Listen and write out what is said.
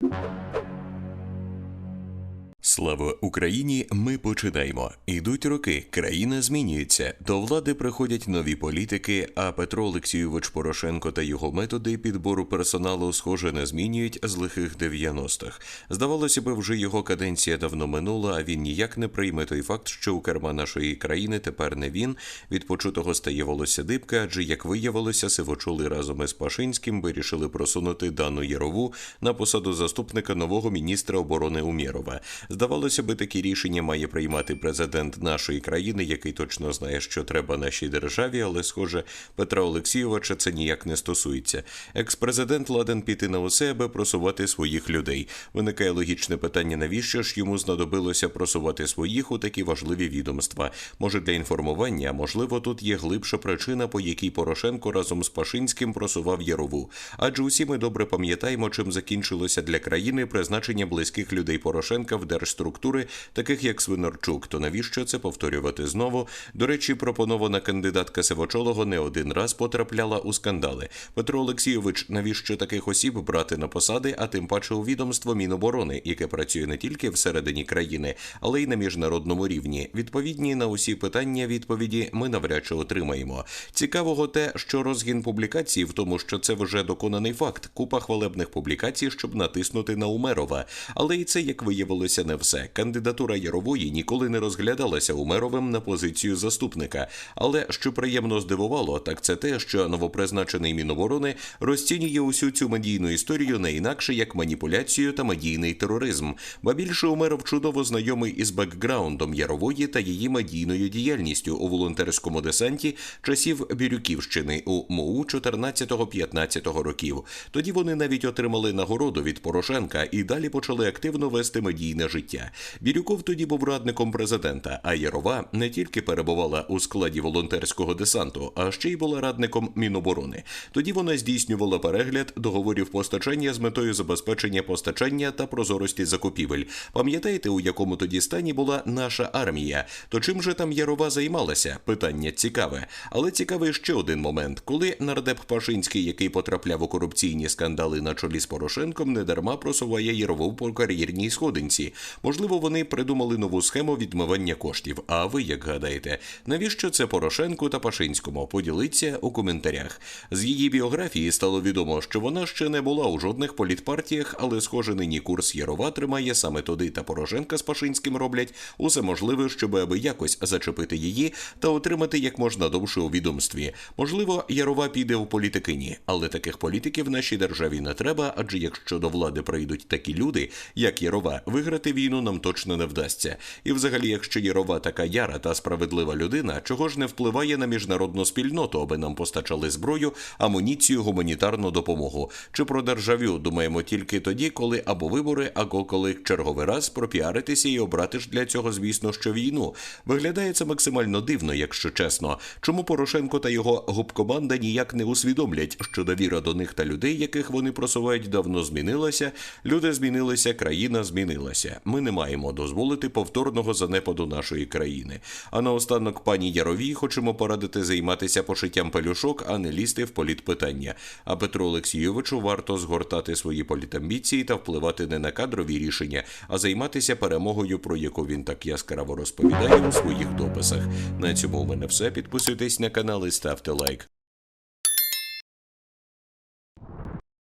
you Слава Україні! Ми починаємо. Ідуть роки, країна змінюється. До влади приходять нові політики. А Петро Олексійович Порошенко та його методи підбору персоналу, схоже, не змінюють з лихих 90-х. Здавалося би, вже його каденція давно минула. А він ніяк не прийме той факт, що у керма нашої країни тепер не він. Від почутого стає волосся дибка, адже як виявилося, сивочоли разом із Пашинським вирішили просунути дану Ярову на посаду заступника нового міністра оборони Умєрова. Здавалося би, такі рішення має приймати президент нашої країни, який точно знає, що треба нашій державі, але, схоже, Петра Олексійовича це ніяк не стосується. Екс-президент ладен піти на усе, аби просувати своїх людей. Виникає логічне питання, навіщо ж йому знадобилося просувати своїх у такі важливі відомства? Може, для інформування, можливо, тут є глибша причина, по якій Порошенко разом з Пашинським просував Ярову. Адже усі ми добре пам'ятаємо, чим закінчилося для країни призначення близьких людей Порошенка в держструктури, таких як Свинарчук. То навіщо це повторювати знову? До речі, пропонована кандидатка Сивочолого не один раз потрапляла у скандали. Петро Олексійович, навіщо таких осіб брати на посади, а тим паче у відомство Міноборони, яке працює не тільки всередині країни, але й на міжнародному рівні. Відповідні на усі питання відповіді ми навряд чи отримаємо. Цікавого те, що розгін публікації в тому, що це вже доконаний факт. Купа хвалебних публікацій, щоб натиснути на Умерова. Але і це, як виявилося, не все. Кандидатура Ярової ніколи не розглядалася Умеровим на позицію заступника. Але що приємно здивувало, так це те, що новопризначений Міноборони розцінює усю цю медійну історію не інакше як маніпуляцію та медійний тероризм. Ба більше Умеров чудово знайомий із бекграундом Ярової та її медійною діяльністю у волонтерському десанті часів Бірюківщини у МОУ 14-15 років. Тоді вони навіть отримали нагороду від Порошенка і далі почали активно вести медійне життя. Бірюков тоді був радником президента, а Ярова не тільки перебувала у складі волонтерського десанту, а ще й була радником Міноборони. Тоді вона здійснювала перегляд договорів постачання з метою забезпечення постачання та прозорості закупівель. Пам'ятаєте, у якому тоді стані була наша армія? То чим же там Ярова займалася? Питання цікаве. Але цікавий ще один момент, коли нардеп Пашинський, який потрапляв у корупційні скандали на чолі з Порошенком, недарма просуває Ярову по кар'єрній сходинці. Можливо, вони придумали нову схему відмивання коштів. А ви як гадаєте, навіщо це Порошенку та Пашинському? Поділіться у коментарях. З її біографії стало відомо, що вона ще не була у жодних політпартіях, але схоже, нині курс Ярова тримає саме туди та Порошенка з Пашинським роблять усе можливе, щоб аби якось зачепити її та отримати як можна довше у відомстві. Можливо, Ярова піде у політикині, але таких політиків нашій державі не треба, адже якщо до влади прийдуть такі люди, як Ярова, виграти війну нам точно не вдасться. І взагалі, якщо Ярова така яра та справедлива людина, чого ж не впливає на міжнародну спільноту, аби нам постачали зброю, амуніцію, гуманітарну допомогу. Чи про державю думаємо тільки тоді, коли або вибори, або коли черговий раз пропіаритися і обрати ж для цього, звісно, що війну. Виглядає це максимально дивно, якщо чесно. Чому Порошенко та його губкоманда ніяк не усвідомлять, що довіра до них та людей, яких вони просувають, давно змінилася. Люди змінилися, країна змінилася. Ми не маємо дозволити повторного занепаду нашої країни. А наостанок пані Яровій хочемо порадити займатися пошиттям пелюшок, а не лізти в політпитання. А Петру Олексійовичу варто згортати свої політамбіції та впливати не на кадрові рішення, а займатися перемогою, про яку він так яскраво розповідає у своїх дописах. На цьому у мене все. Підписуйтесь на канал і ставте лайк.